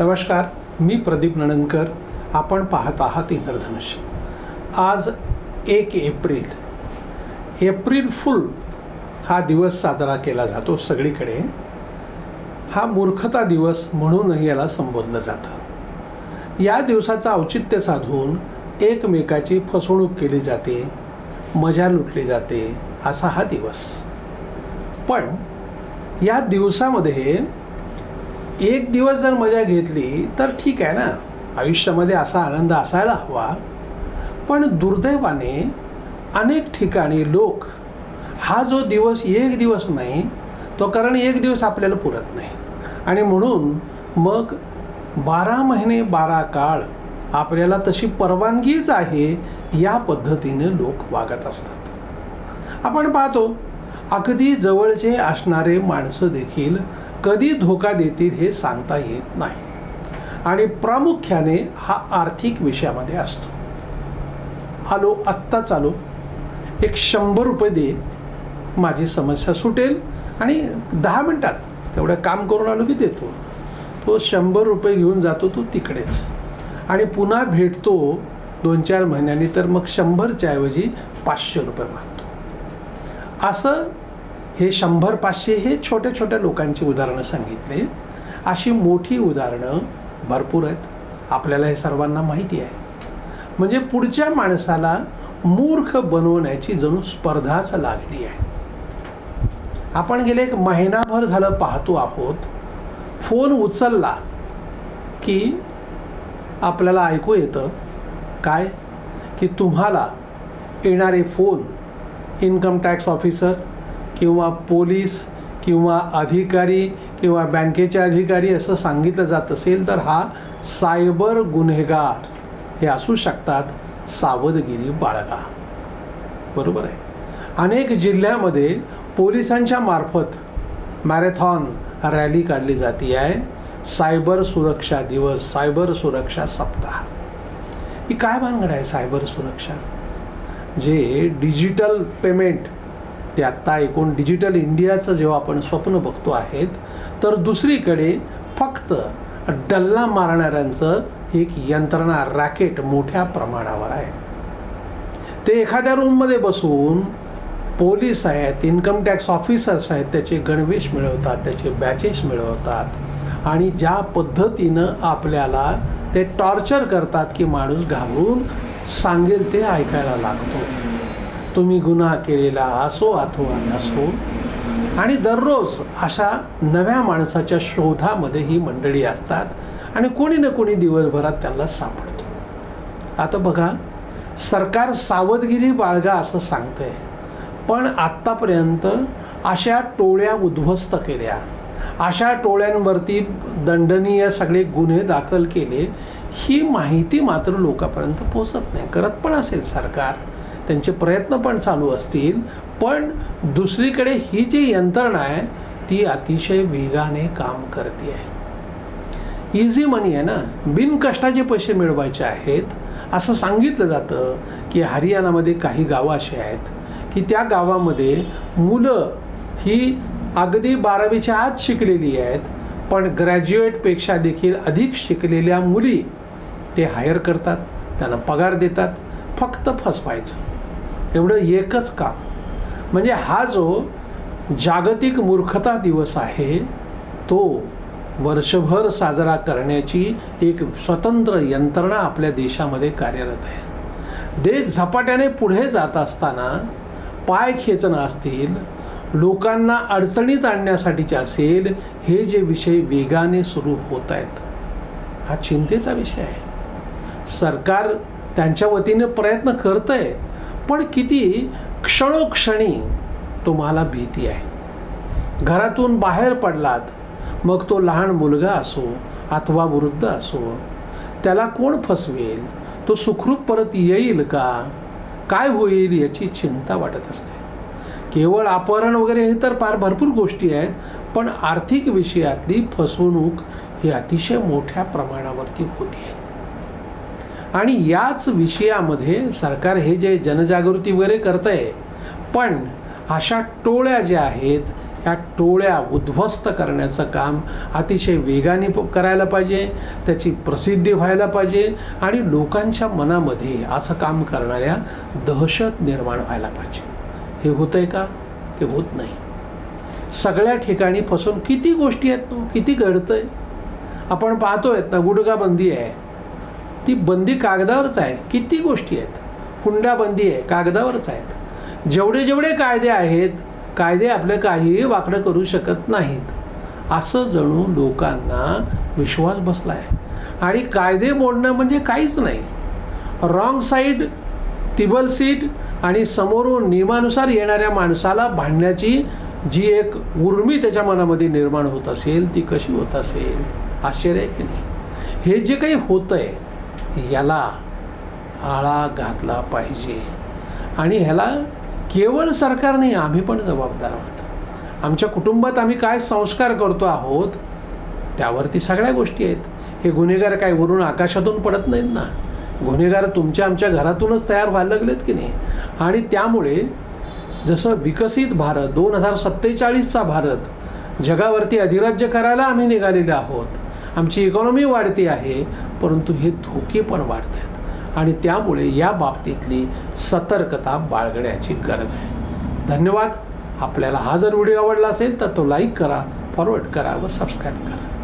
नमस्कार मी प्रदीप नणंदकर. आपण पाहत आहात इंद्रधनुष. आज एक एप्रिल. एप्रिल फुल हा दिवस साजरा केला जातो सगळीकडे. हा मूर्खता दिवस म्हणूनही याला संबोधलं जातं. या दिवसाचं औचित्य साधून एकमेकाची फसवणूक केली जाते मजा लुटली जाते असा हा दिवस. पण या दिवसामध्ये एक दिवस जर मजा घेतली तर ठीक आहे ना. आयुष्यामध्ये असा आनंद असायला हवा. पण दुर्दैवाने अनेक ठिकाणी लोक हा जो दिवस एक दिवस नाही तो कारण एक दिवस आपल्याला पुरत नाही. आणि म्हणून मग बारा महिने बारा काळ आपल्याला तशी परवानगीच आहे या पद्धतीने लोक वागत असतात. आपण पाहतो अगदी जवळचे असणारे माणसं देखील कधी धोका देतील हे सांगता येत नाही. आणि प्रामुख्याने हा आर्थिक विषयामध्ये असतो. आलो आत्ताच आलो. एक शंभर रुपये दे. माझी समस्या सुटेल आणि दहा मिनटात तेवढं काम करून आलो की देतो. तो शंभर रुपये घेऊन जातो तो तिकडेच. आणि पुन्हा भेटतो दोन चार महिन्यांनी तर मग शंभरच्या ऐवजी पाचशे रुपये मागतो. असं हे शंभर पाचशे हे छोट्या छोट्या लोकांची उदाहरणं सांगितले. अशी मोठी उदाहरणं भरपूर आहेत. आपल्याला हे सर्वांना माहिती आहे. म्हणजे पुढच्या माणसाला मूर्ख बनवण्याची जणू स्पर्धाच लागली आहे. आपण गेले एक महिनाभर झालं पाहतो आहोत. फोन उचलला की आपल्याला ऐकू येतं. काय? की तुम्हाला येणारे फोन इन्कम टॅक्स ऑफिसर किंवा पोलीस किंवा अधिकारी किंवा बँकेचे अधिकारी असं सांगितलं जात असेल तर हा सायबर गुन्हेगार हे असू शकतात सावधगिरी बाळगा. बरोबर आहे. अनेक जिल्ह्यामध्ये पोलिसांच्या मार्फत मॅरेथॉन रॅली काढली जाते आहे सायबर सुरक्षा दिवस सायबर सुरक्षा सप्ताह. ही काय भानगड आहे सायबर सुरक्षा? जे डिजिटल पेमेंट ते आत्ता एकूण डिजिटल इंडियाचं जेव्हा आपण स्वप्न बघतो आहेत तर दुसरीकडे फक्त डल्ला मारणाऱ्यांचं एक यंत्रणा रॅकेट मोठ्या प्रमाणावर आहे. ते एखाद्या रूममध्ये बसून पोलीस आहेत इन्कम टॅक्स ऑफिसर्स आहेत त्याचे गणवेश मिळवतात त्याचे बॅचेस मिळवतात आणि ज्या पद्धतीनं आपल्याला ते टॉर्चर करतात की माणूस घाबरून सांगेल ते ऐकायला लागतो. तुम्ही गुन्हा केलेला असो अथवा नसो आणि दररोज अशा नव्या माणसाच्या शोधामध्ये ही मंडळी असतात आणि कोणी ना कोणी दिवसभरात त्यांना सापडतो. आता बघा सरकार सावधगिरी बाळगा असं सांगतंय पण आत्तापर्यंत अशा टोळ्या उद्ध्वस्त केल्या. अशा टोळ्यांवरती दंडनीय सगळे गुन्हे दाखल केले ही माहिती मात्र लोकांपर्यंत पोचत नाही. करत पण असेल सरकार. त्यांचे प्रयत्न पण चालू असतील पण दुसरीकडे ही जी यंत्रणा आहे ती अतिशय वेगाने काम करते आहे. इझी मनी आहे ना? बिनकष्टाचे पैसे मिळवायचे आहेत. असं सांगितलं जातं की हरियाणामध्ये काही गावं अशी आहेत की त्या गावामध्ये मुलं ही अगदी बारावीच्या आत शिकलेली आहेत पण ग्रॅज्युएटपेक्षा देखील अधिक शिकलेल्या मुली ते हायर करतात त्यांना पगार देतात फक्त फसवायचं. एवढं एकच काम म्हणजे हा जो जागतिक मूर्खता दिवस आहे तो वर्षभर साजरा करण्याची एक स्वतंत्र यंत्रणा आपल्या देशामध्ये कार्यरत आहे. देश झपाट्याने पुढे जात असताना पाय खेचणं असतील लोकांना अडचणीत आणण्यासाठीचे असेल हे जे विषय वेगाने सुरू होत आहेत हा चिंतेचा विषय आहे. सरकार त्यांच्या वतीने प्रयत्न करतं आहे पण किती क्षणोक्षणी तुम्हाला भीती आहे. घरातून बाहेर पडलात मग तो लहान मुलगा असो अथवा वृद्ध असो त्याला कोण फसवेल? तो सुखरूप परत येईल का? काय होईल याची चिंता वाटत असते. केवळ अपहरण वगैरे हे तर फार भरपूर गोष्टी आहेत पण आर्थिक विषयातली फसवणूक ही अतिशय मोठ्या प्रमाणावरती होती आहे आणि याच विषयामध्ये सरकार हे जे जनजागृती वगैरे करत आहे पण अशा टोळ्या ज्या आहेत या टोळ्या उद्ध्वस्त करण्याचं काम अतिशय वेगाने प- करायला पाहिजे त्याची प्रसिद्धी व्हायला पाहिजे आणि लोकांच्या मनामध्ये असं काम करणाऱ्या दहशत निर्माण व्हायला पाहिजे. हे होतं आहे का? ते होत नाही. सगळ्या ठिकाणी फसून किती गोष्टी आहेत किती घडतं आहे आपण पाहतोय ना गुडघाबंदी आहे. ती बंदी कागदावरच आहे. किती गोष्टी आहेत. हुंडाबंदी आहे कागदावरच आहेत. जेवढे जेवढे कायदे आहेत कायदे आपले काहीही वाकडं करू शकत नाहीत. असं जणू लोकांना विश्वास बसला आहे आणि कायदे मोडणं म्हणजे काहीच नाही. रॉंग साईड तिबल सीट आणि समोरून नियमानुसार येणाऱ्या माणसाला भांडण्याची जी एक उर्मी त्याच्या मनामध्ये निर्माण होत असेल ती कशी होत असेल? आश्चर्य आहे की नाही? हे जे काही होतं आहे याला आळा घातला पाहिजे. आणि ह्याला केवळ सरकार नाही आम्ही पण जबाबदार आहोत. आमच्या कुटुंबात आम्ही काय संस्कार करतो आहोत त्यावरती सगळ्या गोष्टी आहेत. हे गुन्हेगार काय वरून आकाशातून पडत नाहीत ना? गुन्हेगार तुमच्या आमच्या घरातूनच तयार व्हायला लागलेत की नाही? आणि त्यामुळे जसं विकसित भारत दोन हजार सत्तेचाळीसचा भारत जगावरती अधिराज्य करायला आम्ही निघालेले आहोत. आमची इकॉनॉमी वाढती आहे परंतु हे धोके पण वाढत आहेत आणि त्यामुळे या बाबतीतली सतर्कता बाळगण्याची गरज आहे. धन्यवाद. आपल्याला हा जर व्हिडिओ आवडला असेल तर तो लाईक करा फॉरवर्ड करा व सबस्क्राईब करा.